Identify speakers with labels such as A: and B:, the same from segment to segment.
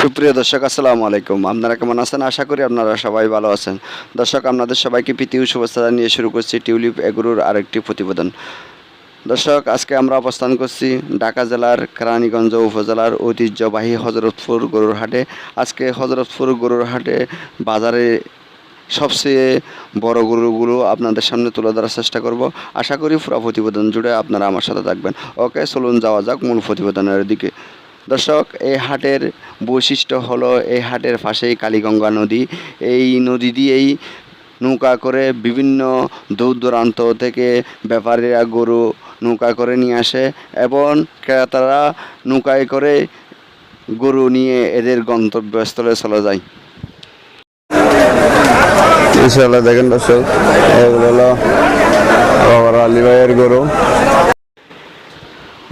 A: সুপ্রিয় দর্শক, আসসালামু আলাইকুম। আপনারা কেমন আছেন? আশা করি আপনারা সবাই ভালো আছেন। দর্শক, আপনাদের সবাইকে ও শুভেচ্ছা জানিয়ে শুরু করছি টিউলিপ এগুরুর আরেকটি প্রতিবেদন। দর্শক, আজকে আমরা অবস্থান করছি ঢাকা জেলার কেরানীগঞ্জ উপজেলার ঐতিহ্যবাহী হজরতপুর গরুর হাটে। আজকে হজরতপুর গরুর হাটে বাজারে সবচেয়ে বড় গরুগুলো আপনাদের সামনে তুলে ধরার চেষ্টা করব। আশা করি পুরো প্রতিবেদন জুড়ে আপনারা আমার সাথে থাকবেন। ওকে, চলুন যাওয়া যাক মূল প্রতিবেদনের দিকে। দর্শক, এই হাটের বৈশিষ্ট্য হলো এই হাটের পাশেই কালীগঙ্গা নদী। এই নদী দিয়েই নৌকা করে বিভিন্ন দূর দূরান্ত থেকে ব্যাপারীরা গরু নৌকা করে নিয়ে আসে এবং ক্রেতারা নৌকায় করে গরু নিয়ে এদের গন্তব্যস্থলে চলে যায়। ইনশাল্লাহ দেখেন দর্শক এগুলো হলো আলী ভাইয়ের গরু।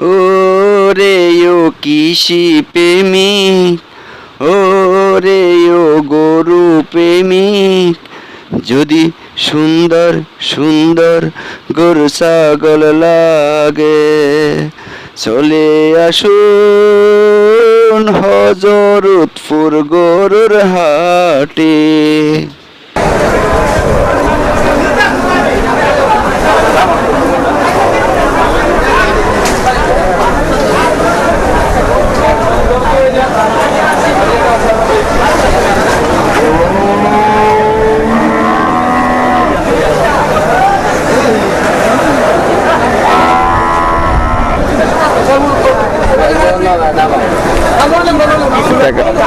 A: ও রে ও কৃষি প্রেমিক ও রে ও গরু প্রেমিক যদি সুন্দর সুন্দর গরু ছাগল লাগে, চলে আসুন হজরতপুর গরুর হাটে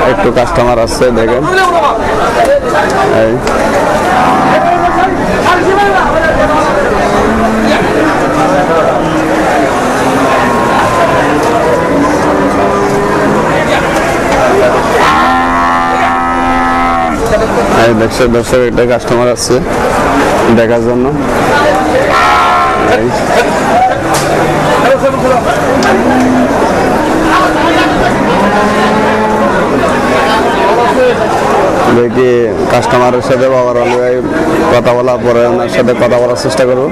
A: একটু কাস্টমার আসছে দেখেন। এই। দর্শক একটা কাস্টমার আসছে দেখার জন্য। এই। দেখি কাস্টমারের সাথে বাবার ভাই কথা বলা পরে ওনার সাথে কথা বলার চেষ্টা করব।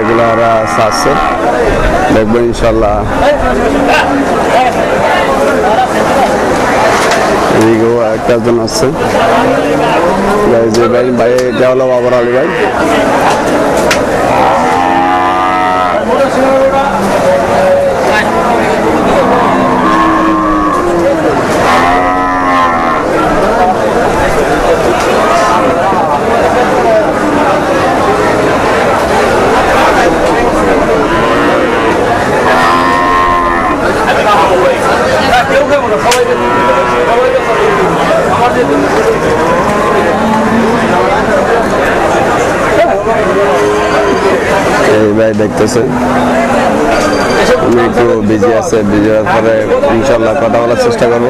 A: এগুলো ওরা আছে দেখব ইনশাল্লাহ। এদিকেও একটা জন এই যে ভাই ভাই এটা হলো বাবর আলী ভাই এই ভাই দেখতেছেন আমি একটু বিজি আছে বিজি পরে ইনশাল্লাহ কথা বলার চেষ্টা করব।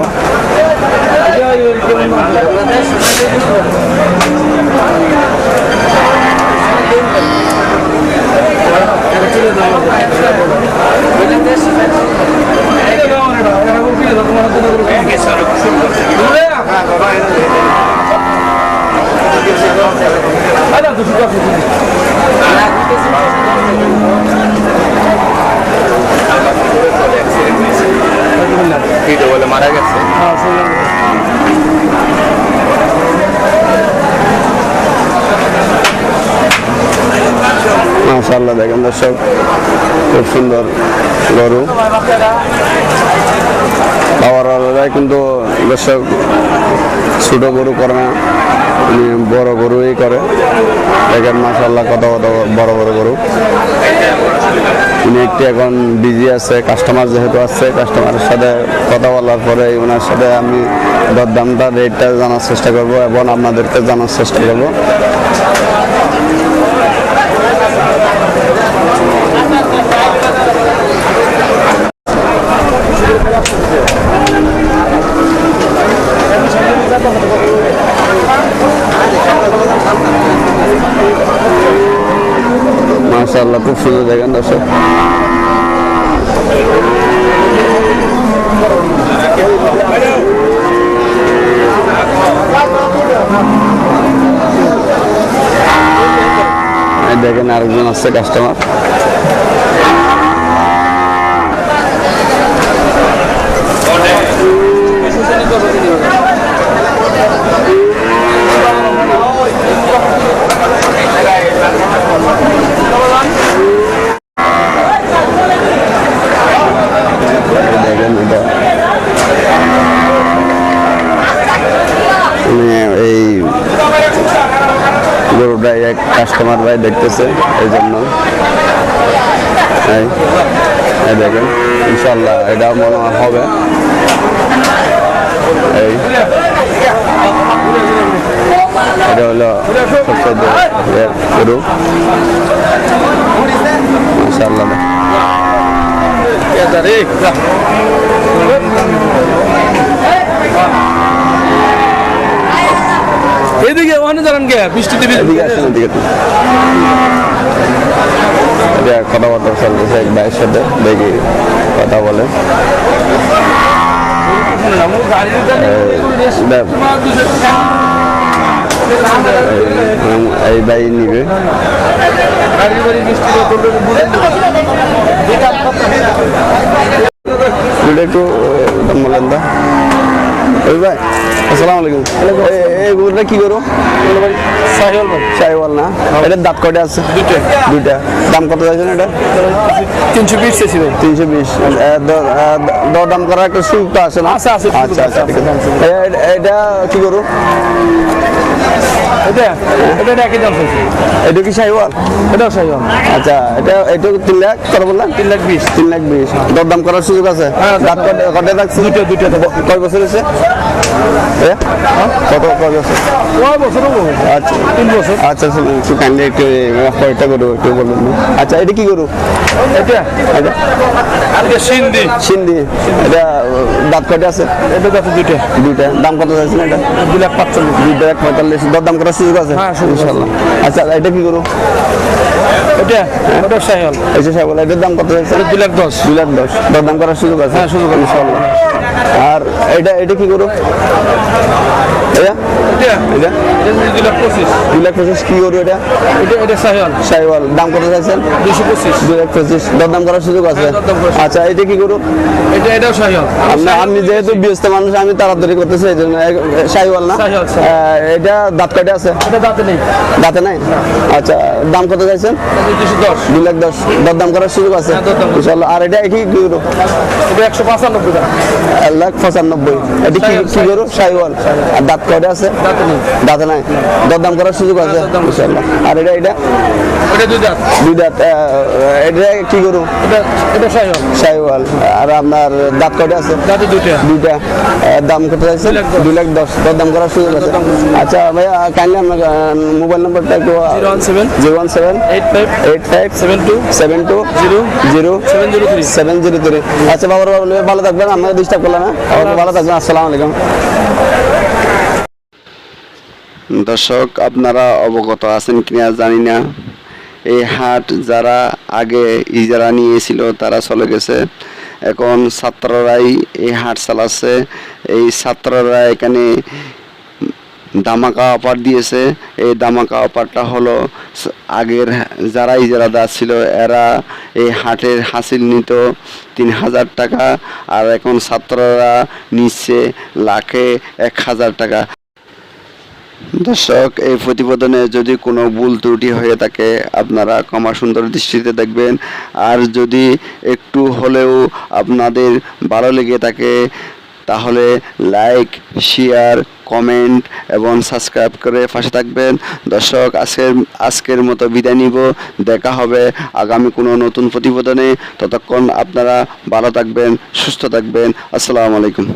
B: বলে মারা গেছে
A: মাশাল্লাহ দেখেন দর্শক, খুব সুন্দর গরু। আলাদাই, কিন্তু দর্শক, ছোট গরু করে না। উনি বড় গরুই করে। দেখেন মাশাল্লাহ কত কত বড় বড় গরু। উনি একটু এখন বিজি আছে কাস্টমার যেহেতু আছে কাস্টমারের সাথে কথা বলার পরে ওনার সাথে আমি দরদামটা রেটটা জানার চেষ্টা করব এবং আপনাদেরকে জানার চেষ্টা করব। খুব সুন্দর দেখেন দর্শক।
C: দেখেন আরেকজন আছে কাস্টমার কাস্টমার ভাই দেখতেছে এই জন্য এই দেখেন ইনশাল্লাহ এটা মনে হবে। এই, এটা হলো সবচেয়ে গরু মাশাআল্লাহ
B: এদিকে, ওখানে জানান কে বৃষ্টিতে
C: এদিকে কথাবার্তা চলতেছে এক ভাইয়ের সাথে, দেখি কথা বলে। এই ভাই নিবে। একটু বলেন দা ওই ভাই। আসসালামু আলাইকুম। এই গরুটা কি করো
B: সাহিওয়াল ভাই।
C: না? এটার দাঁত কয়টা আছে?
B: দুইটা।
C: দুইটা। দাম কত যাচ্ছেন এটা?
B: তিনশো বিশ এসি ভাই।
C: তিনশো বিশ। দর দাম করার একটা সুযোগ আছে না? আচ্ছা আচ্ছা আচ্ছা এ- এটা কি করো
B: এটা এটা একই দাম
C: এটা কি চাইওয়াল
B: এটাও সাহিওয়াল
C: আচ্ছা এটা এটা তিন লাখ কত বললেন?
B: তিন লাখ বিশ।
C: তিন লাখ বিশ। দর দাম করার সুযোগ আছে?
B: হ্যাঁ,
C: দাঁত
B: দুটো দুটো
C: কয় বছর হয়েছে? কত কয় বছর?
B: কয় বছর
C: আচ্ছা।
B: তিন বছর।
C: আচ্ছা একটু কাইন্ডলি একটু কয়টা করো একটু বলুন। আচ্ছা এটা কি করু
B: এটা।
C: এটা?
B: আজকে সিন্ধি।
C: সিন্ধি। এটা দাঁত কয়টা আছে?
B: এটা দুটো
C: দুইটা। দাম কত চাইছেন এটা?
B: দু লাখ পাঁচচল্লিশ।
C: দুইটা এক পঁয়তাল্লিশ। দর করার সুযোগ আছে?
B: হ্যাঁ।
C: আচ্ছা এটা কি করু
B: এটা ওটা সাহিওয়াল
C: এই যে সাহেব এটার দাম কত চাইছেন
B: দু লাখ দশ।
C: দুই লাখ দশ। দর করার সুযোগ আছে?
B: হ্যাঁ, সুযোগ আছে।
C: ইনশাল্লাহ আর এটা এটা কি করু এটা?
B: এটা।
C: এটা?
B: এটা লাখ পঁচিশ।
C: দুই লাখ পঁচিশ কি করু এটা?
B: এটা এটা সাহিওয়াল।
C: সাহেবাল দাম কত চাইছেন
B: দুশো পঁচিশ।
C: দুই লাখ পঁচিশ। দর করার সুযোগ আছে?
B: হ্যাঁ।
C: আচ্ছা এটা কি করু
B: এটা এটাও সাহিওয়াল।
C: আপনি আপনি যেহেতু ব্যস্ত মানুষ আমি তাড়াতাড়ি করতেছি এই জন্য সাইওয়াল না? এটা দাঁত কয়টা আছে?
B: এটা দাঁতে নেই।
C: দাঁতে নাই? আচ্ছা দাম কত চাইছেন দুই লাখ দশ। দরদাম করার সুযোগ আছে?
B: দরদাম করার
C: ইনশাল্লাহ আর এটা কি কি
B: একশো পঁচানব্বই
C: এক লাখ পঁচানব্বই। এটা কি কি করো সাইওয়াল। আর দাঁত কয়টা আছে?
B: দাঁতে নাই।
C: দরদাম করার সুযোগ আছে?
B: দরদাম করার
C: ইনশাল্লাহ আর এটা এটা?
B: এটা দুই দাঁত।
C: দুই দাঁত। আহ, এটা কি করো
B: এটা এটা
C: সাইওয়াল। আর আপনার দাঁত কয়টা আছে?
B: দুইটা।
C: দুইটা। দাম কত চাইছে
B: দুই লাখ দশ।
C: দুই লাখ দশ। দর দাম করার সুযোগ আছে। আচ্ছা ভাইয়া কাইন্ডলি আপনার মোবাইল নাম্বারটা একটু
B: zero one seven.
C: Zero one seven.
B: Eight
C: আচ্ছা বাবার বাবা ভালো থাকবেন ডিস্টার্ব করলাম ভালো থাকবেন দর্শক আপনারা অবগত আছেন কিনা জানি না এই হাট যারা আগে ইজারা নিয়েছিল তারা চলে গেছে এখন ছাত্ররাই এই হাট চালাচ্ছে এই ছাত্ররা এখানে দামাকা অফার দিয়েছে। এই দামাকা অফারটা হলো আগের যারা ইজারাদার ছিল, এরা এই হাটের হাসিল নিত তিন হাজার টাকা আর এখন ছাত্ররা নিচ্ছে লাখে এক হাজার টাকা। দর্শক, এই প্রতিবেদনে যদি কোনো ভুল ত্রুটি হয়ে থাকে, আপনারা ক্ষমা সুন্দর দৃষ্টিতে দেখবেন। আর যদি একটু হলেও আপনাদের ভালো লেগে থাকে তাহলে লাইক শেয়ার কমেন্ট এবং সাবস্ক্রাইব করে পাশে থাকবেন। দর্শক, আজকের আজকের মতো বিদায় নিব। দেখা হবে আগামী কোনো নতুন প্রতিবেদনে। ততক্ষণ আপনারা ভালো থাকবেন, সুস্থ থাকবেন। আসসালামু আলাইকুম।